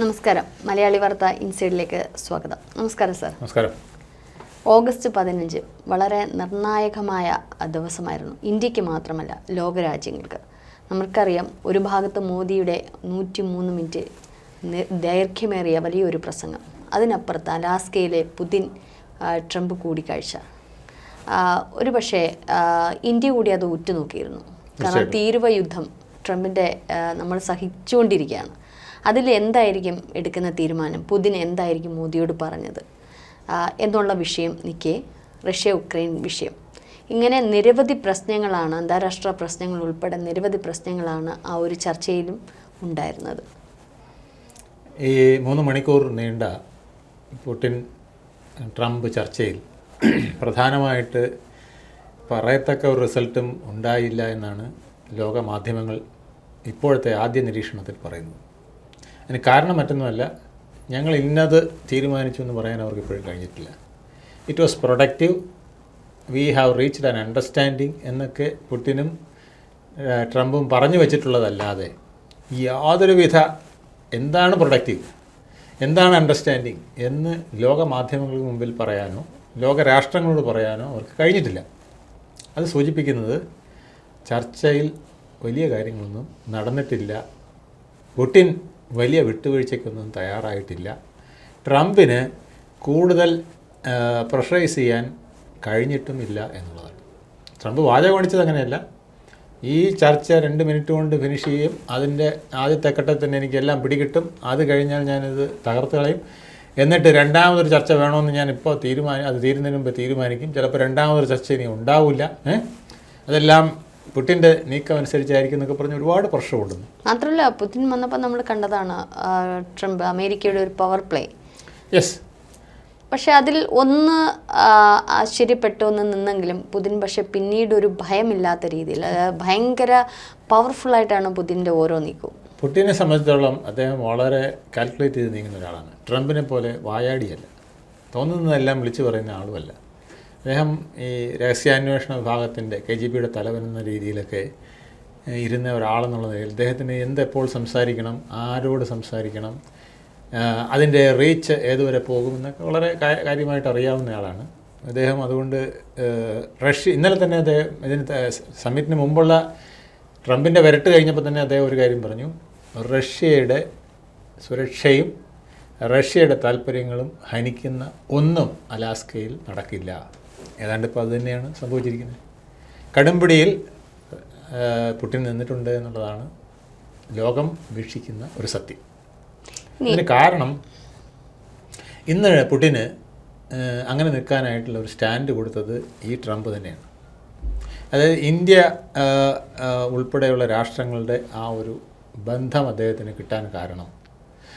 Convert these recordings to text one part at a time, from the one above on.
നമസ്കാരം. മലയാളി വാർത്ത ഇൻസൈഡിലേക്ക് സ്വാഗതം. നമസ്കാരം സർ. നമസ്കാരം. ഓഗസ്റ്റ് പതിനഞ്ച് വളരെ നിർണായകമായ ദിവസമായിരുന്നു. ഇന്ത്യയ്ക്ക് മാത്രമല്ല ലോകരാജ്യങ്ങൾക്ക്. നമുക്കറിയാം ഒരു ഭാഗത്ത് മോദിയുടെ നൂറ്റി മൂന്ന് മിനിറ്റ് ദൈർഘ്യമേറിയ വലിയൊരു പ്രസംഗം. അതിനപ്പുറത്ത് അലാസ്കയിലെ പുതിൻ ട്രംപ് കൂടിക്കാഴ്ച. ഒരു പക്ഷേ ഇന്ത്യ കൂടി അത് ഉറ്റുനോക്കിയിരുന്നു. കാരണം തീരുവ യുദ്ധം ട്രംപിന്റെ നമ്മൾ സഹിച്ചുകൊണ്ടിരിക്കുകയാണ്. അതിൽ എന്തായിരിക്കും എടുക്കുന്ന തീരുമാനം? പുതിൻ എന്തായിരിക്കും മോദിയോട് പറഞ്ഞത്? എന്നുള്ള വിഷയം നിൽക്കെ റഷ്യ ഉക്രൈൻ വിഷയം. ഇങ്ങനെ നിരവധി പ്രശ്നങ്ങളാണ് അന്താരാഷ്ട്ര പ്രശ്നങ്ങൾ ഉൾപ്പെടെ നിരവധി പ്രശ്നങ്ങളാണ് ആ ഒരു ചർച്ചയിലും ഉണ്ടായിരുന്നത്. ഈ മൂന്ന് മണിക്കൂർ നീണ്ട പുടിൻ ട്രംപ് ചർച്ചയിൽ പ്രധാനമായിട്ട് പറയത്തക്ക ഒരു റിസൾട്ടും ഉണ്ടായില്ല എന്നാണ് ലോകമാധ്യമങ്ങൾ ഇപ്പോഴത്തെ ആദ്യ നിരീക്ഷണത്തിൽ പറയുന്നത്. അതിന് കാരണം മറ്റൊന്നുമല്ല. ഞങ്ങൾ ഇന്നത് തീരുമാനിച്ചു എന്ന് പറയാൻ അവർക്ക് ഇപ്പോഴും കഴിഞ്ഞിട്ടില്ല. It was productive we have reached an understanding എന്നൊക്കെ പുട്ടിനും ട്രംപും പറഞ്ഞു വെച്ചിട്ടുള്ളതല്ലാതെ യാതൊരുവിധ എന്താണ് പ്രൊഡക്റ്റീവ് എന്താണ് അണ്ടർസ്റ്റാൻഡിങ് എന്ന് ലോക മാധ്യമങ്ങൾക്ക് മുമ്പിൽ പറയാനോ ലോക രാഷ്ട്രങ്ങളോട് പറയാനോ അവർക്ക് കഴിഞ്ഞിട്ടില്ല. അത് സൂചിപ്പിക്കുന്നത് ചർച്ചയിൽ വലിയ കാര്യങ്ങളൊന്നും നടന്നിട്ടില്ല. പുടിൻ വലിയ വിട്ടുവീഴ്ചയ്ക്കൊന്നും തയ്യാറായിട്ടില്ല. ട്രംപിന് കൂടുതൽ പ്രഷറൈസ് ചെയ്യാൻ കഴിഞ്ഞിട്ടുമില്ല എന്നുള്ളതാണ്. ട്രംപ് വാചകം കാണിച്ചത് അങ്ങനെയല്ല. ഈ ചർച്ച രണ്ട് മിനിറ്റ് കൊണ്ട് ഫിനിഷ് ചെയ്യും. അതിന്റെ ആദ്യത്തെ ഘട്ടത്തിൽ തന്നെ എനിക്ക് എല്ലാം പിടികിട്ടും. അത് കഴിഞ്ഞാൽ ഞാനിത് തകർത്ത് കളയും. എന്നിട്ട് രണ്ടാമതൊരു ചർച്ച വേണമെന്ന് ഞാൻ ഇപ്പോൾ തീരുമാനം അത് തീരുന്നതിന് മുമ്പ് തീരുമാനിക്കും. ചിലപ്പോൾ രണ്ടാമതൊരു ചർച്ച ഇനി ഉണ്ടാവില്ല. ഏഹ് അതെല്ലാം പുട്ടിന്റെ നീക്കം അനുസരിച്ചായിരിക്കും എന്നൊക്കെ പറഞ്ഞ് ഒരുപാട് പ്രശ്നമുണ്ട് മാത്രമല്ല പുതിൻ വന്നപ്പോൾ നമ്മൾ കണ്ടതാണ് ട്രംപ് അമേരിക്കയുടെ ഒരു പവർ പ്ലേ യെസ് പക്ഷെ അതിൽ ഒന്ന് ആശ്ചര്യപ്പെട്ടു ഒന്ന് നിന്നെങ്കിലും പുതിൻ പക്ഷെ പിന്നീട് ഒരു ഭയമില്ലാത്ത രീതിയിൽ ഭയങ്കര പവർഫുള്ളായിട്ടാണ് പുതിന്റെ ഓരോ നീക്കവും. പുട്ടിനെ സംബന്ധിച്ചിടത്തോളം അദ്ദേഹം വളരെ കാൽക്കുലേറ്റ് ചെയ്ത് നീങ്ങുന്ന ഒരാളാണ്. ട്രംപിനെ പോലെ വായാടിയല്ല. തോന്നുന്നതെല്ലാം വിളിച്ചു പറയുന്ന ആളുമല്ല. അദ്ദേഹം ഈ രഹസ്യാന്വേഷണ വിഭാഗത്തിന്റെ കെ ജി പിയുടെ തലവൻ എന്ന രീതിയിലൊക്കെ ഇരുന്ന ഒരാളെന്നുള്ള നിലയിൽ അദ്ദേഹത്തിന് എന്തെപ്പോൾ സംസാരിക്കണം ആരോട് സംസാരിക്കണം അതിന്റെ റീച്ച് ഏതുവരെ പോകുമെന്നൊക്കെ വളരെ കാര്യമായിട്ട് അറിയാവുന്ന ആളാണ്. അദ്ദേഹം അതുകൊണ്ട് റഷ്യ ഇന്നലെ തന്നെ അദ്ദേഹം ഇതിന് സമ്മിറ്റിന് മുമ്പുള്ള ട്രംപിന്റെ വരട്ട് കഴിഞ്ഞപ്പോൾ തന്നെ അദ്ദേഹം ഒരു കാര്യം പറഞ്ഞു. റഷ്യയുടെ സുരക്ഷയും റഷ്യയുടെ താല്പര്യങ്ങളും ഹനിക്കുന്ന ഒന്നും അലാസ്കയിൽ നടക്കില്ല. ഏതാണ്ട് ഇപ്പോൾ അത് തന്നെയാണ് സംഭവിച്ചിരിക്കുന്നത്. കടുംപിടിയിൽ പുട്ടിൻ നിന്നിട്ടുണ്ട് എന്നുള്ളതാണ് ലോകം വീക്ഷിക്കുന്ന ഒരു സത്യം. ഇതിന് കാരണം ഇന്ന് പുടിന് അങ്ങനെ നിൽക്കാനായിട്ടുള്ള ഒരു സ്റ്റാൻഡ് കൊടുത്തത് ഈ ട്രംപ് തന്നെയാണ്. അതായത് ഇന്ത്യ ഉൾപ്പെടെയുള്ള രാഷ്ട്രങ്ങളുടെ ആ ഒരു ബന്ധം അദ്ദേഹത്തിന് കിട്ടാൻ കാരണം.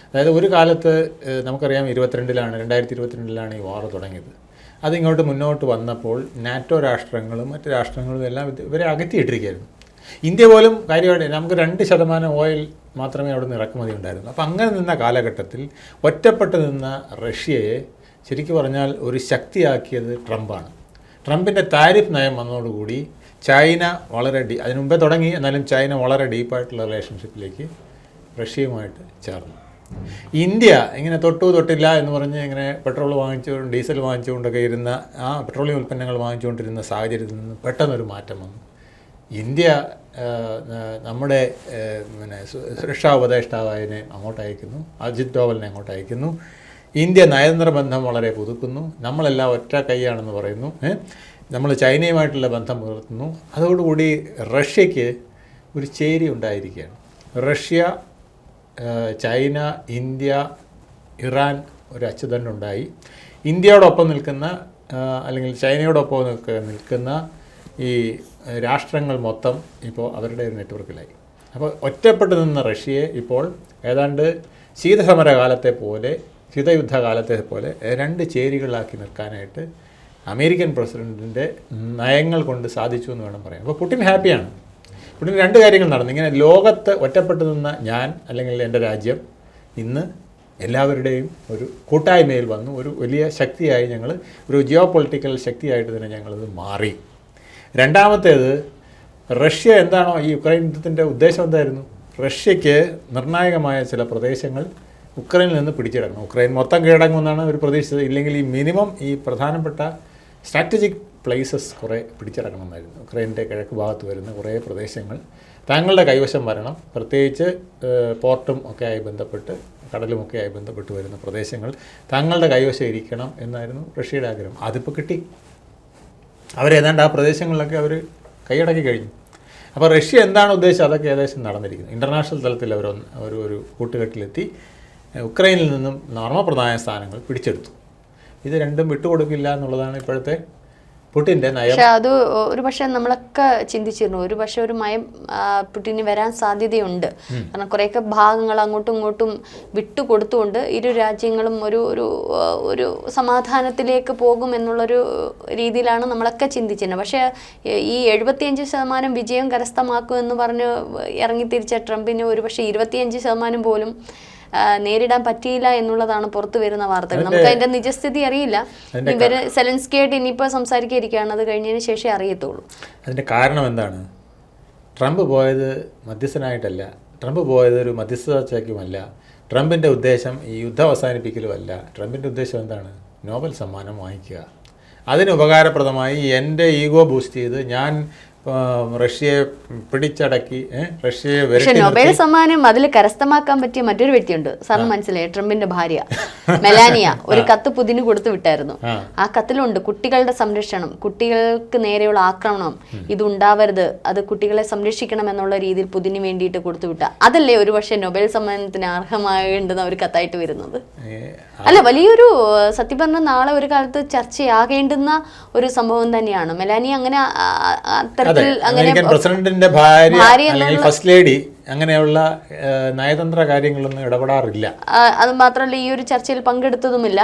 അതായത് ഒരു കാലത്ത് നമുക്കറിയാം ഇരുപത്തിരണ്ടിലാണ് രണ്ടായിരത്തി ഇരുപത്തിരണ്ടിലാണ് ഈ വാർ തുടങ്ങിയത്. അതിങ്ങോട്ട് മുന്നോട്ട് വന്നപ്പോൾ നാറ്റോ രാഷ്ട്രങ്ങളും മറ്റ് രാഷ്ട്രങ്ങളും എല്ലാം ഇവരെ അകറ്റിയിട്ടിരിക്കുകയായിരുന്നു. ഇന്ത്യ പോലും കാര്യമായിട്ട് നമുക്ക് രണ്ട് ശതമാനം ഓയിൽ മാത്രമേ അവിടെ നിന്ന് ഇറക്കുമതി ഉണ്ടായിരുന്നു. അപ്പോൾ അങ്ങനെ നിന്ന കാലഘട്ടത്തിൽ ഒറ്റപ്പെട്ട് നിന്ന റഷ്യയെ ശരിക്കു പറഞ്ഞാൽ ഒരു ശക്തിയാക്കിയത് ട്രംപാണ്. ട്രംപിന്റെ താരിഫ് നയം വന്നതോടുകൂടി ചൈന വളരെ ഡീ അതിനുമുമ്പേ തുടങ്ങി എന്നാലും ചൈന വളരെ ഡീപ്പായിട്ടുള്ള റിലേഷൻഷിപ്പിലേക്ക് റഷ്യയുമായിട്ട് ചേർന്നു. ഇന്ത്യ ഇങ്ങനെ തൊട്ടു തൊട്ടില്ല എന്ന് പറഞ്ഞ് ഇങ്ങനെ പെട്രോൾ വാങ്ങിച്ചുകൊണ്ട് ഡീസൽ വാങ്ങിച്ചുകൊണ്ടൊക്കെ ഇരുന്ന ആ പെട്രോളിയം ഉൽപ്പന്നങ്ങൾ വാങ്ങിച്ചുകൊണ്ടിരുന്ന സാഹചര്യത്തിൽ നിന്ന് പെട്ടെന്നൊരു മാറ്റം വന്നു. ഇന്ത്യ നമ്മുടെ പിന്നെ സുരക്ഷാ ഉപദേഷ്ടാവിനെ അങ്ങോട്ട് അയക്കുന്നു അജിത് ഡോവലിനെ അങ്ങോട്ട് അയക്കുന്നു. ഇന്ത്യ നയതന്ത്ര ബന്ധം വളരെ പുതുക്കുന്നു. നമ്മളെല്ലാം ഒറ്റ കൈയാണെന്ന് പറയുന്നു. നമ്മൾ ചൈനയുമായിട്ടുള്ള ബന്ധം പുലർത്തുന്നു. അതോടുകൂടി റഷ്യയ്ക്ക് ഒരു ചേരി ഉണ്ടായിരിക്കുകയാണ്. റഷ്യ ചൈന ഇന്ത്യ ഇറാൻ ഒരു അച്ചുതണ്ടുണ്ടായി ഇന്ത്യയോടൊപ്പം നിൽക്കുന്ന അല്ലെങ്കിൽ ചൈനയോടൊപ്പം നിൽക്ക നിൽക്കുന്ന ഈ രാഷ്ട്രങ്ങൾ മൊത്തം ഇപ്പോൾ അവരുടെ ഒരു നെറ്റ്വർക്കിലായി. അപ്പോൾ ഒറ്റപ്പെട്ട് നിന്ന റഷ്യയെ ഇപ്പോൾ ഏതാണ്ട് ശീതസമരകാലത്തെ പോലെ ശീതയുദ്ധകാലത്തെ പോലെ രണ്ട് ചേരികളാക്കി നിൽക്കാനായിട്ട് അമേരിക്കൻ പ്രസിഡന്റിന്റെ നയങ്ങൾ കൊണ്ട് സാധിച്ചു എന്ന് വേണം പറയാം അപ്പോൾ പുടിൻ ഹാപ്പിയാണ്. പുടിൻ രണ്ട് കാര്യങ്ങൾ നടന്നു. ഇങ്ങനെ ലോകത്ത് ഒറ്റപ്പെട്ടു നിന്ന ഞാൻ അല്ലെങ്കിൽ എന്റെ രാജ്യം ഇന്ന് എല്ലാവരുടെയും ഒരു കൂട്ടായ്മയിൽ വന്നു. ഒരു വലിയ ശക്തിയായി ഞങ്ങൾ ഒരു ജിയോ പൊളിറ്റിക്കൽ ശക്തിയായിട്ട് തന്നെ ഞങ്ങളത് മാറി. രണ്ടാമത്തേത് റഷ്യ എന്താണോ ഈ യുക്രൈൻ യുദ്ധത്തിന്റെ ഉദ്ദേശം എന്തായിരുന്നു? റഷ്യയ്ക്ക് നിർണായകമായ ചില പ്രദേശങ്ങൾ ഉക്രൈനിൽ നിന്ന് പിടിച്ചെടുക്കണം ഉക്രൈൻ മൊത്തം കീഴടങ്ങുമെന്നാണ് ഒരു പ്രതീക്ഷിച്ചത്. ഇല്ലെങ്കിൽ ഈ മിനിമം ഈ പ്രധാനപ്പെട്ട സ്ട്രാറ്റജിക് പ്ലേസസ് കുറേ പിടിച്ചടക്കണമെന്നായിരുന്നു ഉക്രൈന്റെ കിഴക്ക് ഭാഗത്ത് വരുന്ന കുറേ പ്രദേശങ്ങൾ. താങ്കളുടെ കൈവശം വരണം. പ്രത്യേകിച്ച് പോർട്ടും ഒക്കെ ആയി ബന്ധപ്പെട്ട് കടലുമൊക്കെ ആയി ബന്ധപ്പെട്ട് വരുന്ന പ്രദേശങ്ങൾ താങ്കളുടെ കൈവശം ഇരിക്കണം എന്നായിരുന്നു റഷ്യയുടെ ആഗ്രഹം. അതിപ്പോൾ കിട്ടി. അവരേതാണ്ട് ആ പ്രദേശങ്ങളിലൊക്കെ അവർ കൈയടക്കി കഴിഞ്ഞു. അപ്പോൾ റഷ്യ എന്താണ് ഉദ്ദേശിച്ചത്? അതൊക്കെ ഏകദേശം നടന്നിരിക്കുന്നത് ഇന്റർനാഷണൽ തലത്തിൽ അവർ ഒരു ഒരു കൂട്ടുകെട്ടിലെത്തി ഉക്രൈനിൽ നിന്നും നർമ്മപ്രധാന സ്ഥാനങ്ങൾ പിടിച്ചെടുത്തു. ഇത് രണ്ടും വിട്ടുകൊടുക്കില്ല എന്നുള്ളതാണ് ഇപ്പോഴത്തെ പുട്ടിന്റെ നയം. പക്ഷെ അത് ഒരു പക്ഷെ നമ്മളൊക്കെ ചിന്തിച്ചിരുന്നു. ഒരു പക്ഷെ ഒരു മയം പുടിന് വരാൻ സാധ്യതയുണ്ട്. കാരണം കുറേയൊക്കെ ഭാഗങ്ങൾ അങ്ങോട്ടും ഇങ്ങോട്ടും വിട്ടുകൊടുത്തുകൊണ്ട് ഇരു രാജ്യങ്ങളും ഒരു ഒരു ഒരു സമാധാനത്തിലേക്ക് പോകും എന്നുള്ളൊരു രീതിയിലാണ് നമ്മളൊക്കെ ചിന്തിച്ചിരുന്നത്. പക്ഷേ ഈ എഴുപത്തിയഞ്ച് ശതമാനം വിജയം കരസ്ഥമാക്കുമെന്ന് പറഞ്ഞ് ഇറങ്ങി തിരിച്ച ട്രംപിന് ഒരു പക്ഷേ ഇരുപത്തിയഞ്ച് ശതമാനം പോലും നേരിടാൻ പറ്റിയില്ല എന്നുള്ളതാണ് പുറത്തു വരുന്ന വാർത്തകൾ. നമുക്ക് അതിന്റെ നിജസ്ഥിതി അറിയില്ല. ഇവർ സെലൻസ്കിയായിട്ട് ഇനിയിപ്പോ സംസാരിക്കാതിരിക്കുകയാണ്. അത് കഴിഞ്ഞതിന് ശേഷമേ അറിയത്തുള്ളൂ. അതിന്റെ കാരണം എന്താണ്? ട്രംപ് പോയത് മധ്യസ്ഥനായിട്ടല്ല. ട്രംപ് പോയത് ഒരു മധ്യസ്ഥ ട്രംപിന്റെ ട്രംപിന്റെ ഉദ്ദേശം ഈ യുദ്ധം അവസാനിപ്പിക്കലുമല്ല. ട്രംപിന്റെ ഉദ്ദേശം എന്താണ്? നോബൽ സമ്മാനം വാങ്ങിക്കുക. അതിന് ഉപകാരപ്രദമായി എന്റെ ഈഗോ ബൂസ്റ്റ് ചെയ്ത് ഞാൻ റഷ്യയെ പിടിച്ചടക്കി റഷ്യയെ പക്ഷെ നൊബേൽ സമ്മാനം അതിൽ കരസ്ഥമാക്കാൻ പറ്റിയ മറ്റൊരു വ്യക്തിയുണ്ട് സാറിന് മനസ്സിലായി? ട്രംപിന്റെ ഭാര്യ മെലാനിയ. ഒരു കത്ത് പുതിന് കൊടുത്തു വിട്ടായിരുന്നു. ആ. കത്തിലുണ്ട് കുട്ടികളുടെ സംരക്ഷണം കുട്ടികൾക്ക് നേരെയുള്ള ആക്രമണം. ഇത് ഉണ്ടാവരുത്. അത് കുട്ടികളെ സംരക്ഷിക്കണം എന്നുള്ള രീതിയിൽ പുതിന് വേണ്ടിയിട്ട് കൊടുത്തു വിട്ട. അതല്ലേ ഒരു പക്ഷേ നൊബേൽ സമ്മാനത്തിന് അർഹമാകേണ്ടുന്ന ഒരു കത്തായിട്ട് വരുന്നത്? അല്ല വലിയൊരു സത്യം പറഞ്ഞാൽ നാളെ ഒരു കാലത്ത് ചർച്ചയാകേണ്ടുന്ന ഒരു സംഭവം തന്നെയാണ്. മെലാനിയ അങ്ങനെ അതെ അങ്ങനെ പ്രസിഡന്റിന്റെ ഭാര്യ ഫസ്റ്റ് ലേഡി അങ്ങനെയുള്ള നയതന്ത്ര കാര്യങ്ങളൊന്നും ഇടപെടാറില്ല. അത് മാത്രമല്ല ഈ ഒരു ചർച്ചയിൽ പങ്കെടുത്തതുമില്ല.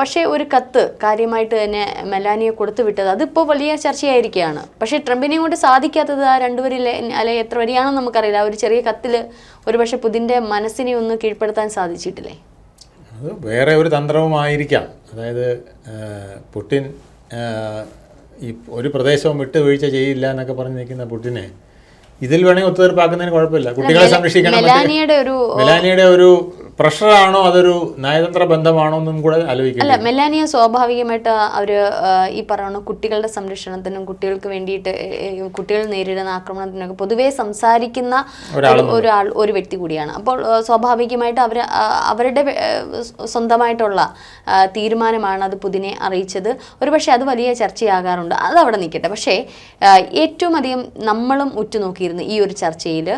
പക്ഷേ ഒരു കത്ത് കാര്യമായിട്ട് തന്നെ മെലാനിയെ കൊടുത്തു വിട്ടത് അതിപ്പോൾ വലിയ ചർച്ചയായിരിക്കുകയാണ്. പക്ഷേ ട്രംപിനെ കൊണ്ട് സാധിക്കാത്തത് ആ രണ്ടുപേരിൽ അല്ലെ എത്ര വരികയാണെന്ന് നമുക്കറിയില്ല. ആ ഒരു ചെറിയ കത്തിൽ ഒരുപക്ഷെ പുതിന്റെ പുതിന്റെ മനസ്സിനെ ഒന്ന് കീഴ്പ്പെടുത്താൻ സാധിച്ചിട്ടില്ലേ? അത് വേറെ ഒരു തന്ത്രവുമായിരിക്കാം. അതായത് പുട്ടിൻ പുടിൻ ഈ ഒരു പ്രദേശവും വിട്ടുവീഴ്ച ചെയ്യില്ല എന്നൊക്കെ പറഞ്ഞ് നിൽക്കുന്ന പുട്ടിനെ ഇതിൽ വേണമെങ്കിൽ ഒത്തുതീർപ്പാക്കുന്നതിന് കുഴപ്പമില്ല. കുട്ടികളെ സംരക്ഷിക്കണം മെലാനിയുടെ ഒരു പ്രഷറാണോ അതൊരു നയതന്ത്ര ബന്ധമാണോ എന്നും കൂടെ അല്ല മെലാനിയ സ്വാഭാവികമായിട്ട് അവർ ഈ പറയുന്ന കുട്ടികളുടെ സംരക്ഷണത്തിനും കുട്ടികൾക്ക് വേണ്ടിയിട്ട് കുട്ടികൾ നേരിടുന്ന ആക്രമണത്തിനൊക്കെ പൊതുവേ സംസാരിക്കുന്ന ഒരാൾ ഒരു വ്യക്തി കൂടിയാണ്. അപ്പോൾ സ്വാഭാവികമായിട്ട് അവർ അവരുടെ സ്വന്തമായിട്ടുള്ള തീരുമാനമാണ് അത് പുതിനെ അറിയിച്ചത്. ഒരുപക്ഷെ അത് വലിയ ചർച്ചയാകാറുണ്ട്. അത് അവിടെ നിൽക്കട്ടെ. പക്ഷേ ഏറ്റവും അധികം നമ്മളും ഉറ്റുനോക്കിയിരുന്നു ഈ ഒരു ചർച്ചയിൽ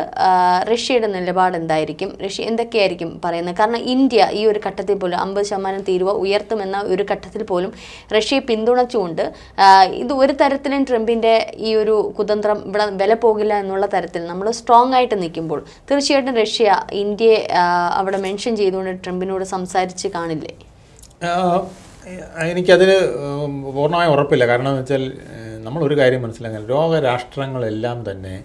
റഷ്യയുടെ നിലപാട് എന്തായിരിക്കും? റഷ്യ എന്തൊക്കെയായിരിക്കും പറയുന്നത് കാരണം ഇന്ത്യ ഈ ഒരു ഘട്ടത്തിൽ പോലും അമ്പത് ശതമാനം തീരുവ ഉയർത്തുമെന്ന ഒരു ഘട്ടത്തിൽ പോലും റഷ്യയെ പിന്തുണച്ചുകൊണ്ട് ഇത് ഒരു തരത്തിലും ട്രംപിന്റെ ഈ ഒരു കുതന്ത്രം ഇവിടെ വില പോകില്ല എന്നുള്ള തരത്തിൽ നമ്മൾ സ്ട്രോങ് ആയിട്ട് നിൽക്കുമ്പോൾ തീർച്ചയായിട്ടും റഷ്യ ഇന്ത്യയെ അവിടെ മെൻഷൻ ചെയ്തുകൊണ്ട് ട്രംപിനോട് സംസാരിച്ച് കാണില്ലേ? എനിക്കതിന് പൂർണമായും ഉറപ്പില്ല. കാരണം എന്ന് വെച്ചാൽ നമ്മളൊരു കാര്യം മനസ്സിലാക്കാൻ ലോകരാഷ്ട്രങ്ങളെല്ലാം തന്നെ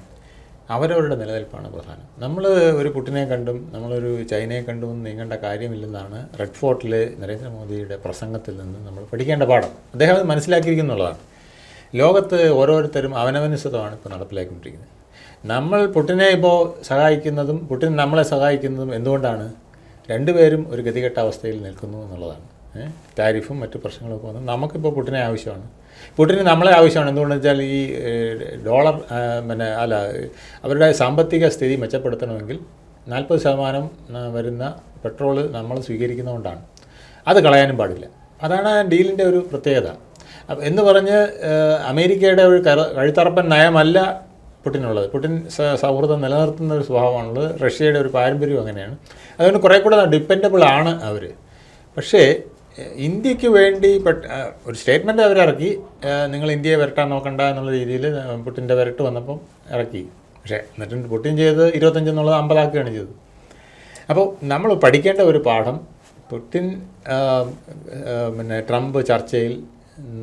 അവരവരുടെ നിലനിൽപ്പാണ് പ്രധാനം. നമ്മൾ ഒരു പുട്ടിനെ കണ്ടും നമ്മളൊരു ചൈനയെ കണ്ടും നീങ്ങേണ്ട കാര്യമില്ലെന്നാണ് റെഡ് ഫോർട്ടിലെ നരേന്ദ്രമോദിയുടെ പ്രസംഗത്തിൽ നിന്ന് നമ്മൾ പഠിക്കേണ്ട പാഠം. അദ്ദേഹം മനസ്സിലാക്കിയിരിക്കുന്നുള്ളതാണ് ലോകത്ത് ഓരോരുത്തരും അവനവനുസൃതമാണ് ഇപ്പോൾ നടപ്പിലാക്കിക്കൊണ്ടിരിക്കുന്നത്. നമ്മൾ പുട്ടിനെ ഇപ്പോൾ സഹായിക്കുന്നതും പുട്ടിൻ നമ്മളെ സഹായിക്കുന്നതും എന്തുകൊണ്ടാണ്? രണ്ടുപേരും ഒരു ഗതികെട്ട അവസ്ഥയിൽ നിൽക്കുന്നു എന്നുള്ളതാണ്. താരിഫും മറ്റു പ്രശ്നങ്ങളൊക്കെ വന്നു. നമുക്കിപ്പോൾ പുട്ടിനെ ആവശ്യമാണ്. പുട്ടിന് നമ്മളെ ആവശ്യമാണ്. എന്തുകൊണ്ടെന്ന് വെച്ചാൽ ഈ ഡോളർ പിന്നെ അല്ല അവരുടെ സാമ്പത്തിക സ്ഥിതി മെച്ചപ്പെടുത്തണമെങ്കിൽ നാൽപ്പത് ശതമാനം വരുന്ന പെട്രോൾ നമ്മൾ സ്വീകരിക്കുന്നതുകൊണ്ടാണ്. അത് കളയാനും പാടില്ല. അതാണ് ആ ഡീലിന്റെ ഒരു പ്രത്യേകത. എന്ന് പറഞ്ഞ് അമേരിക്കയുടെ ഒരു കഴുത്തറപ്പൻ നയമല്ല പുട്ടിനുള്ളത്. പുട്ടിൻ സൗഹൃദം നിലനിർത്തുന്ന ഒരു സ്വഭാവമാണുള്ളത്. റഷ്യയുടെ ഒരു പാരമ്പര്യവും അങ്ങനെയാണ്. അതുകൊണ്ട് കുറേ കൂടെ ഡിപ്പെൻഡബിൾ ആണ് അവർ പക്ഷേ ഇന്ത്യയ്ക്ക് വേണ്ടി പെട്ട ഒരു സ്റ്റേറ്റ്മെന്റ് ഇറക്കി. നിങ്ങൾ ഇന്ത്യയെ വരട്ടാൻ നോക്കണ്ട എന്നുള്ള രീതിയിൽ പുട്ടിന്റെ വരട്ട് വന്നപ്പം ഇറക്കി. പക്ഷേ എന്നിട്ട് പുട്ടിൻ ചെയ്ത് ഇരുപത്തഞ്ച് എന്നുള്ളത് അമ്പതാക്കുകയാണ് ചെയ്തത്. അപ്പോൾ നമ്മൾ പഠിക്കേണ്ട ഒരു പാഠം ആ, പിന്നെ ട്രംപ് ചർച്ചയിൽ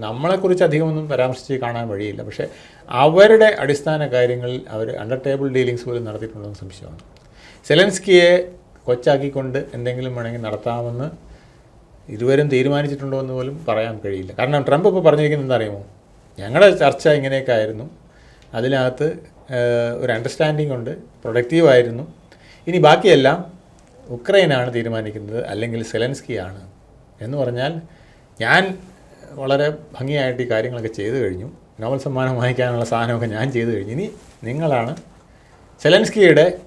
നമ്മളെക്കുറിച്ച് അധികമൊന്നും പരാമർശിച്ച് കാണാൻ വഴിയില്ല. പക്ഷേ അവരുടെ അടിസ്ഥാന കാര്യങ്ങളിൽ അവർ അണ്ടർ ടേബിൾ ഡീലിങ്സ് പോലും നടത്തിയിട്ടുണ്ടെന്ന് സംശയമാണ്. സെലൻസ്കിയെ കൊച്ചാക്കിക്കൊണ്ട് എന്തെങ്കിലും വേണമെങ്കിൽ നടത്താമെന്ന് ഇരുവരും തീരുമാനിച്ചിട്ടുണ്ടോ എന്ന് പോലും പറയാൻ കഴിയില്ല. കാരണം ട്രംപ് ഇപ്പോൾ പറഞ്ഞിരിക്കുന്നത് എന്തറിയുമോ ഞങ്ങളുടെ ചർച്ച ഇങ്ങനെയൊക്കെ ആയിരുന്നു. അതിനകത്ത് ഒരു അണ്ടർസ്റ്റാൻഡിംഗ് ഉണ്ട്. പ്രൊഡക്റ്റീവ് ആയിരുന്നു. ഇനി ബാക്കിയെല്ലാം ഉക്രൈനാണ് തീരുമാനിക്കുന്നത്. അല്ലെങ്കിൽ സെലൻസ്കി ആണ് എന്ന് പറഞ്ഞാൽ ഞാൻ വളരെ ഭംഗിയായിട്ട് ഈ കാര്യങ്ങളൊക്കെ ചെയ്തു കഴിഞ്ഞു. നോബൽ സമ്മാനം വാങ്ങിക്കാനുള്ള സാധനമൊക്കെ ഞാൻ ചെയ്തു കഴിഞ്ഞു. ഇനി നിങ്ങളാണ് സെലൻസ്കിയുടെ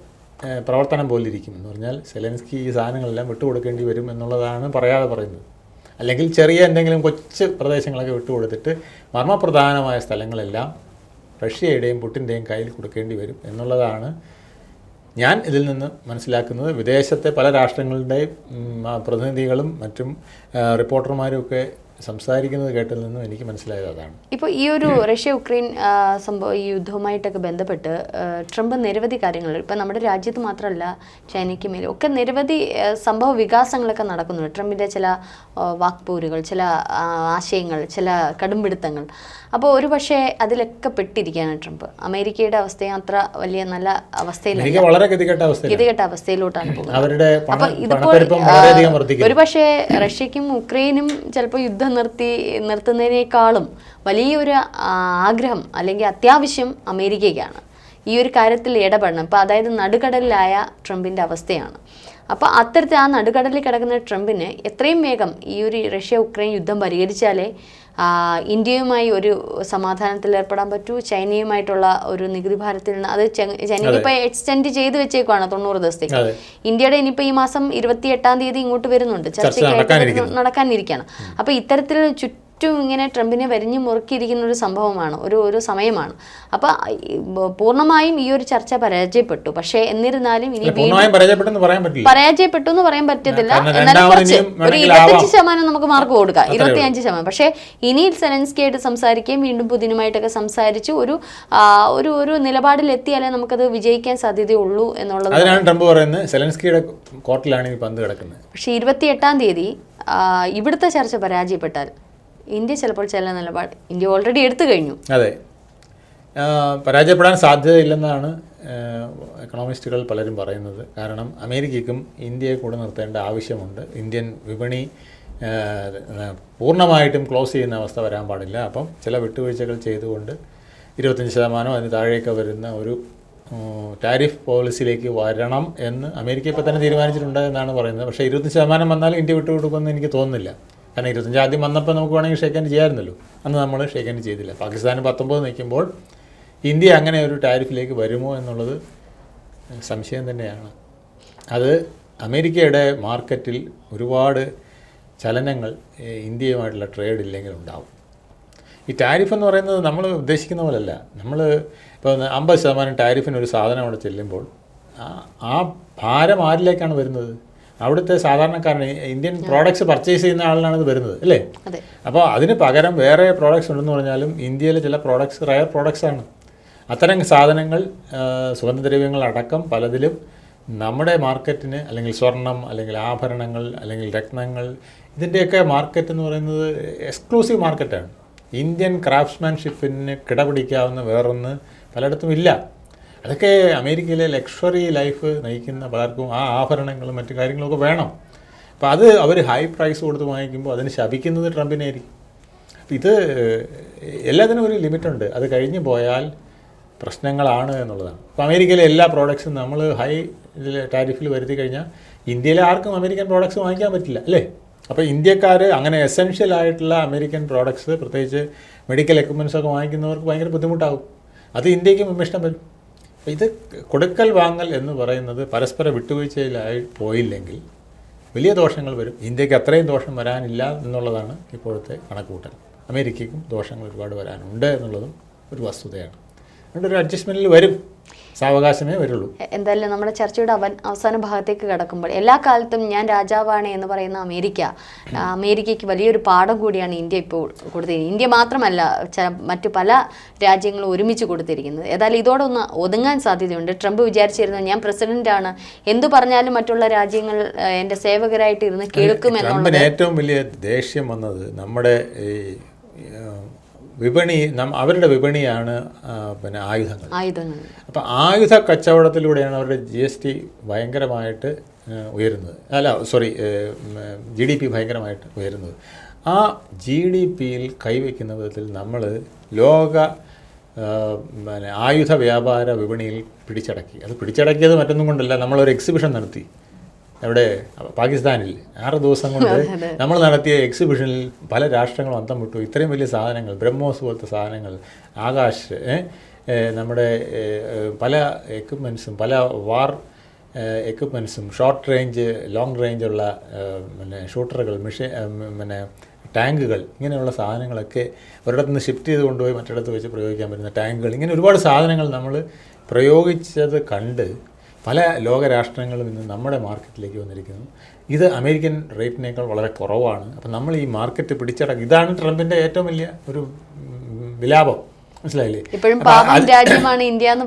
പ്രവർത്തനം പോലിരിക്കും എന്ന് പറഞ്ഞാൽ സെലൻസ്കി ഈ സാധനങ്ങളെല്ലാം വിട്ടുകൊടുക്കേണ്ടി വരും എന്നുള്ളതാണ് പറയാതെ പറയുന്നത്. അല്ലെങ്കിൽ ചെറിയ എന്തെങ്കിലും കൊച്ച് പ്രദേശങ്ങളൊക്കെ വിട്ടുകൊടുത്തിട്ട് മർമ്മപ്രധാനമായ സ്ഥലങ്ങളെല്ലാം റഷ്യയുടെയും പുട്ടിന്റെയും കയ്യിൽ കൊടുക്കേണ്ടി വരും എന്നുള്ളതാണ് ഞാൻ ഇതിൽ നിന്ന് മനസ്സിലാക്കുന്നത്. വിദേശത്തെ പല രാഷ്ട്രങ്ങളുടെയും പ്രതിനിധികളും മറ്റും റിപ്പോർട്ടർമാരും ഒക്കെ സംസാരിക്കുന്നത് കേട്ടതിൽ നിന്നും എനിക്ക് മനസ്സിലായത് അതാണ്. ഇപ്പോൾ ഈ ഒരു റഷ്യ ഉക്രൈൻ സംഭവം ഈ യുദ്ധവുമായിട്ടൊക്കെ ബന്ധപ്പെട്ട് ട്രംപ് നിരവധി കാര്യങ്ങൾ ഇപ്പം നമ്മുടെ രാജ്യത്ത് മാത്രമല്ല ചൈനയ്ക്ക് മേലും ഒക്കെ നിരവധി സംഭവ വികാസങ്ങളൊക്കെ നടക്കുന്നുണ്ട്. ട്രംപിന്റെ ചില വാക്പോരുകൾ ചില ആശയങ്ങൾ ചില കടുംപിടുത്തങ്ങൾ. അപ്പോൾ ഒരു പക്ഷേ അതിലൊക്കെ പെട്ടിരിക്കുകയാണ് ട്രംപ്. അമേരിക്കയുടെ അവസ്ഥയും അത്ര വലിയ നല്ല അവസ്ഥയിലല്ല. വളരെ ഗതികെട്ട അവസ്ഥയിലോട്ടാണ് പോകുന്നത്. അപ്പൊ ഇതിപ്പോൾ ഒരു പക്ഷേ റഷ്യക്കും ഉക്രൈനും ചിലപ്പോൾ യുദ്ധം നിർത്തി നിർത്തുന്നതിനേക്കാളും വലിയൊരു ആഗ്രഹം അല്ലെങ്കിൽ അത്യാവശ്യം അമേരിക്കയ്ക്കാണ്. ഈ ഒരു കാര്യത്തിൽ ഇടപെടണം. ഇപ്പം അതായത് നടുക്കടലിലായ ട്രംപിന്റെ അവസ്ഥയാണ്. അപ്പോൾ അത്തരത്തിൽ ആ നടുക്കടലിൽ കിടക്കുന്ന ട്രംപിന് എത്രയും വേഗം ഈ ഒരു റഷ്യ ഉക്രൈൻ യുദ്ധം പരിഹരിച്ചാലേ ഇന്ത്യയുമായി ഒരു സമാധാനത്തിൽ ഏർപ്പെടാൻ പറ്റൂ ചൈനയുമായിട്ടുള്ള ഒരു നികുതി ഭാരത്തിൽ നിന്ന് അത് ചൈനയ്ക്ക് ഇപ്പോൾ എക്സ്റ്റെൻഡ് ചെയ്ത് വെച്ചേക്കുവാണ് തൊണ്ണൂറ് ദിവസത്തേക്ക്. ഇന്ത്യയുടെ ഇനിയിപ്പോൾ ഈ മാസം ഇരുപത്തി എട്ടാം തീയതി ഇങ്ങോട്ട് വരുന്നുണ്ട്. ചർച്ചയ്ക്ക് നടക്കാനിരിക്കുകയാണ്. അപ്പോൾ ഇത്തരത്തിൽ ചുറ്റും ഇങ്ങനെ ട്രംപിനെ വരിഞ്ഞു മുറുക്കിയിരിക്കുന്ന ഒരു സംഭവമാണ് ഒരു ഒരു സമയമാണ്. അപ്പോൾ പൂർണമായും ഈ ഒരു ചർച്ച പരാജയപ്പെട്ടു. പക്ഷേ എന്നിരുന്നാലും ഇനി പരാജയപ്പെട്ടു എന്ന് പറയാൻ പറ്റത്തില്ല. എന്നാലും കുറച്ച് ഒരു ഇരുപത്തഞ്ച് ശതമാനം നമുക്ക് മാർക്ക് കൊടുക്കാം. ഇരുപത്തിയഞ്ച് ശതമാനം. പക്ഷേ ഇനി സെലൻസ്കി ആയിട്ട് സംസാരിക്കുകയും വീണ്ടും പുതിനുമായിട്ടൊക്കെ സംസാരിച്ച് ഒരു ഒരു ഒരു നിലപാടിൽ എത്തിയാലേ നമുക്കത് വിജയിക്കാൻ സാധ്യതയുള്ളൂ എന്നുള്ളത് അതിനാണ് ട്രംപ് പറയുന്നത് സെലൻസ്കിയുടെ കോർട്ടിലാണ് ഈ പന്ത് കിടക്കുന്നത്. പക്ഷേ ഇരുപത്തിയെട്ടാം തീയതി ഇവിടുത്തെ ചർച്ച പരാജയപ്പെട്ടാൽ ഇന്ത്യ ചിലപ്പോൾ ചില നിലപാട് ഇന്ത്യ ഓൾറെഡി എടുത്തു കഴിഞ്ഞു. അതെ. പരാജയപ്പെടാൻ സാധ്യതയില്ലെന്നാണ് എക്കണോമിസ്റ്റുകൾ പലരും പറയുന്നത്. കാരണം അമേരിക്കയ്ക്കും ഇന്ത്യയെ കൂടെ നിർത്തേണ്ട ആവശ്യമുണ്ട്. ഇന്ത്യൻ വിപണി പൂർണമായിട്ടും ക്ലോസ് ചെയ്യുന്ന അവസ്ഥ വരാൻ പാടില്ല. അപ്പം ചില വിട്ടുവീഴ്ചകൾ ചെയ്തുകൊണ്ട് ഇരുപത്തഞ്ച് ശതമാനം അതിന് താഴേക്ക് വരുന്ന ഒരു ടാരിഫ് പോളിസിയിലേക്ക് വരണം എന്ന് അമേരിക്ക ഇപ്പോൾ തന്നെ തീരുമാനിച്ചിട്ടുണ്ട് എന്നാണ് പറയുന്നത്. പക്ഷേ ഇരുപത്തഞ്ച് ശതമാനം വന്നാൽ ഇന്ത്യ വിട്ടുകൊടുക്കുമെന്ന് എനിക്ക് തോന്നുന്നില്ല. കാരണം ഇരുപത്തഞ്ച് ആദ്യം വന്നപ്പോൾ നമുക്ക് വേണമെങ്കിൽ ഷേക്ക് ഹാൻഡ് ചെയ്യാമായിരുന്നല്ലോ. അന്ന് നമ്മൾ ഷേക്ക് ഹാൻഡ് ചെയ്തില്ല. പാകിസ്ഥാൻ പത്തൊമ്പത് നിൽക്കുമ്പോൾ ഇന്ത്യ അങ്ങനെ ഒരു ടാരിഫിലേക്ക് വരുമോ എന്നുള്ളത് സംശയം തന്നെയാണ്. അത് അമേരിക്കയുടെ മാർക്കറ്റിൽ ഒരുപാട് ചലനങ്ങൾ ഇന്ത്യയുമായിട്ടുള്ള ട്രേഡ് ഇല്ലെങ്കിൽ ഉണ്ടാവും. ഈ ടാരിഫ് എന്ന് പറയുന്നത് നമ്മൾ ഉദ്ദേശിക്കുന്ന പോലല്ല. നമ്മൾ ഇപ്പോൾ അമ്പത് ശതമാനം ടാരിഫിന് ഒരു സാധനം അവിടെ ചെല്ലുമ്പോൾ ആ ഭാരം ആരിലേക്കാണ് വരുന്നത്? അവിടുത്തെ സാധാരണക്കാരന് ഇന്ത്യൻ പ്രോഡക്ട്സ് പർച്ചേസ് ചെയ്യുന്ന ആളിനാണ് ഇത് വരുന്നത് അല്ലേ? അപ്പോൾ അതിന് പകരം വേറെ പ്രോഡക്ട്സ് ഉണ്ടെന്ന് പറഞ്ഞാലും ഇന്ത്യയിലെ ചില പ്രോഡക്ട്സ് റയർ പ്രോഡക്ട്സ് ആണ്. അത്തരം സാധനങ്ങൾ സുഗന്ധദ്രവ്യങ്ങൾ അടക്കം പലതിലും നമ്മുടെ മാർക്കറ്റിന് അല്ലെങ്കിൽ സ്വർണം അല്ലെങ്കിൽ ആഭരണങ്ങൾ അല്ലെങ്കിൽ രത്നങ്ങൾ ഇതിന്റെയൊക്കെ മാർക്കറ്റ് എന്ന് പറയുന്നത് എക്സ്ക്ലൂസീവ് മാർക്കറ്റാണ് ഇന്ത്യൻ ക്രാഫ്റ്റ്സ്മാൻഷിപ്പിന് കിടപിടിക്കാവുന്ന വേറൊന്ന് പലയിടത്തും ഇല്ല. അതൊക്കെ അമേരിക്കയിലെ ലക്ഷറി ലൈഫ് നയിക്കുന്ന പലർക്കും ആ ആഭരണങ്ങളും മറ്റു കാര്യങ്ങളൊക്കെ വേണം. അപ്പോൾ അത് അവർ ഹൈ പ്രൈസ് കൊടുത്ത് വാങ്ങിക്കുമ്പോൾ അതിന് ശപിക്കുന്നത് ട്രംപിനെ ആയിരിക്കും. അപ്പം ഇത് എല്ലാത്തിനും ഒരു ലിമിറ്റുണ്ട് അത് കഴിഞ്ഞു പോയാൽ പ്രശ്നങ്ങളാണ് എന്നുള്ളതാണ്. അപ്പോൾ അമേരിക്കയിലെ എല്ലാ പ്രോഡക്ട്സും നമ്മൾ ഹൈ ടാരിഫിൽ വരുത്തി കഴിഞ്ഞാൽ ഇന്ത്യയിലെ ആർക്കും അമേരിക്കൻ പ്രോഡക്ട്സ് വാങ്ങിക്കാൻ പറ്റില്ല അല്ലേ? അപ്പോൾ ഇന്ത്യക്കാർ അങ്ങനെ എസെൻഷ്യൽ ആയിട്ടുള്ള അമേരിക്കൻ പ്രോഡക്ട്സ് പ്രത്യേകിച്ച് മെഡിക്കൽ എക്യുപ്മെന്റ്സ് ഒക്കെ വാങ്ങിക്കുന്നവർക്ക് ഭയങ്കര ബുദ്ധിമുട്ടാകും അത് ഇന്ത്യക്കും ഇഷ്ടം വരും. ഇത് കൊടുക്കൽ വാങ്ങൽ എന്ന് പറയുന്നത് പരസ്പര വിട്ടുവീഴ്ചയിലായി പോയില്ലെങ്കിൽ വലിയ ദോഷങ്ങൾ വരും. ഇന്ത്യയ്ക്ക് അത്രയും ദോഷം വരാനില്ല എന്നുള്ളതാണ് ഇപ്പോഴത്തെ കണക്കൂട്ടൽ അമേരിക്കയ്ക്കും ദോഷങ്ങൾ ഒരുപാട് വരാനുണ്ട് എന്നുള്ളതും ഒരു വസ്തുതയാണ്. അതുകൊണ്ട് ഒരു അഡ്ജസ്റ്റ്മെന്റിൽ വരും. സാവകാശമേ വരുള്ളൂ. എന്തായാലും നമ്മുടെ ചർച്ചയുടെ അവൻ അവസാന ഭാഗത്തേക്ക് കടക്കുമ്പോൾ എല്ലാ കാലത്തും ഞാൻ രാജാവാണ് എന്ന് പറയുന്ന അമേരിക്ക അമേരിക്കയ്ക്ക് വലിയൊരു പാഠം കൂടിയാണ് ഇന്ത്യ ഇപ്പോൾ കൊടുത്തിരിക്കുന്നത്. ഇന്ത്യ മാത്രമല്ല മറ്റു പല രാജ്യങ്ങളും ഒരുമിച്ച് കൊടുത്തിരിക്കുന്നത്. ഏതായാലും ഇതോടൊന്ന് ഒതുങ്ങാൻ സാധ്യതയുണ്ട്. ട്രംപ് വിചാരിച്ചിരുന്നു ഞാൻ പ്രസിഡന്റ് ആണ് എന്തു പറഞ്ഞാലും മറ്റുള്ള രാജ്യങ്ങൾ എന്റെ എന്റെ സേവകരായിട്ട് ഇരുന്ന് കേൾക്കുമെന്നുള്ളത് ഏറ്റവും വലിയ ദേഷ്യം വന്നത് നമ്മുടെ ഈ വിപണി നം- അവരുടെ വിപണിയാണ് പിന്നെ ആയുധങ്ങൾ. ആയുധങ്ങൾ. അപ്പോൾ ആയുധ കച്ചവടത്തിലൂടെയാണ് അവരുടെ ജി എസ് ടി ഭയങ്കരമായിട്ട് ഉയരുന്നത്. അല്ല സോറി ജി ഡി പി ഭയങ്കരമായിട്ട് ഉയരുന്നത്. ആ ജി ഡി പിയിൽ കൈവയ്ക്കുന്ന വിധത്തിൽ നമ്മൾ ലോക ആയുധ വ്യാപാര വിപണിയിൽ പിടിച്ചടക്കി. അത് പിടിച്ചടക്കിയത് മറ്റൊന്നും കൊണ്ടല്ല നമ്മളൊരു എക്സിബിഷൻ നടത്തി. എവിടെ പാകിസ്ഥാനിൽ ആറ് ദിവസം കൊണ്ട് നമ്മൾ നടത്തിയ എക്സിബിഷനിൽ പല രാഷ്ട്രങ്ങളും അന്തം വിട്ടു. ഇത്രയും വലിയ സാധനങ്ങൾ ബ്രഹ്മോസ് പോലത്തെ സാധനങ്ങൾ ആകാശ് നമ്മുടെ പല എക്യുപ്മെൻസും പല വാർ എക്യുപ്മെൻസും ഷോർട്ട് റേഞ്ച് ലോങ് റേഞ്ചുള്ള പിന്നെ ഷൂട്ടറുകൾ മിഷീൻ പിന്നെ ടാങ്കുകൾ ഇങ്ങനെയുള്ള സാധനങ്ങളൊക്കെ ഒരിടത്ത് നിന്ന് ഷിഫ്റ്റ് ചെയ്ത് കൊണ്ടുപോയി മറ്റിടത്ത് വെച്ച് പ്രയോഗിക്കാൻ പറ്റുന്ന ടാങ്കുകൾ ഇങ്ങനെ ഒരുപാട് സാധനങ്ങൾ നമ്മൾ പ്രയോഗിച്ചത് കണ്ട് പല ലോകരാഷ്ട്രങ്ങളിൽ നിന്ന് നമ്മുടെ മാർക്കറ്റിലേക്ക് വന്നിരിക്കുന്നു. ഇത് അമേരിക്കൻ റേറ്റിനേക്കാൾ വളരെ കുറവാണ്. അപ്പം നമ്മൾ ഈ മാർക്കറ്റ് പിടിച്ചടക്കുക ഇതാണ് ട്രംപിന്റെ ഏറ്റവും വലിയ ഒരു വിലാപം. മനസ്സിലായില്ലേ? ഇപ്പോഴും പാവം രാജ്യമാണ് ഇന്ത്യ എന്ന്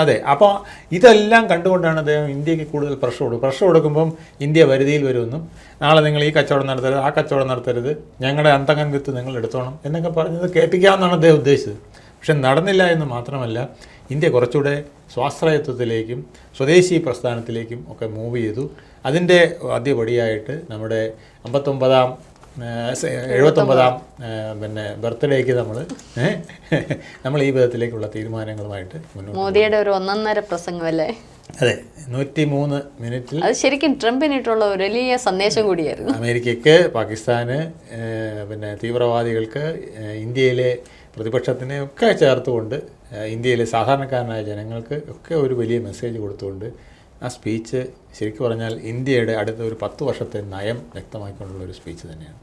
അതെ. അപ്പോൾ ഇതെല്ലാം കണ്ടുകൊണ്ടാണ് അദ്ദേഹം ഇന്ത്യയ്ക്ക് കൂടുതൽ പ്രഷർ കൊടുക്കും പ്രഷർ കൊടുക്കുമ്പം ഇന്ത്യ വരുതിയിൽ വരുമെന്നും നാളെ നിങ്ങൾ ഈ കച്ചവടം നടത്തരുത് ആ കച്ചവടം നടത്തരുത് ഞങ്ങളുടെ അന്തങ്ങൻ വിത്ത് നിങ്ങൾ എടുത്തോണം എന്നൊക്കെ പറഞ്ഞത് കേൾപ്പിക്കാമെന്നാണ് അദ്ദേഹം ഉദ്ദേശിച്ചത്. പക്ഷെ നടന്നില്ല എന്ന് മാത്രമല്ല ഇന്ത്യ കുറച്ചുകൂടെ സ്വാശ്രയത്വത്തിലേക്കും സ്വദേശി പ്രസ്ഥാനത്തിലേക്കും ഒക്കെ മൂവ് ചെയ്തു. അതിന്റെ ആദ്യപടിയായിട്ട് നമ്മുടെ അമ്പത്തൊമ്പതാം എഴുപത്തൊമ്പതാം പിന്നെ ബർത്ത്ഡേക്ക് നമ്മൾ നമ്മൾ ഈ വിധത്തിലേക്കുള്ള തീരുമാനങ്ങളുമായിട്ട് മുന്നോട്ട് മോദിയുടെ ഒരു ഒന്നൊന്നര പ്രസംഗമല്ലേ? അതെ നൂറ്റി മൂന്ന് മിനിറ്റിൽ അത് ശരിക്കും ട്രംപിനിട്ടുള്ള ഒരു വലിയ സന്ദേശം കൂടിയായിരുന്നു. അമേരിക്കയ്ക്ക് പാകിസ്ഥാന് പിന്നെ തീവ്രവാദികൾക്ക് ഇന്ത്യയിലെ പ്രതിപക്ഷത്തിനെ ഒക്കെ ചേർത്തുകൊണ്ട് ഇന്ത്യയിലെ സാധാരണക്കാരനായ ജനങ്ങൾക്ക് ഒക്കെ ഒരു വലിയ മെസ്സേജ് കൊടുത്തുകൊണ്ട് ആ സ്പീച്ച് ശരിക്കും പറഞ്ഞാൽ ഇന്ത്യയുടെ അടുത്ത ഒരു പത്ത് വർഷത്തെ നയം വ്യക്തമാക്കിക്കൊണ്ടുള്ള ഒരു സ്പീച്ച് തന്നെയാണ്.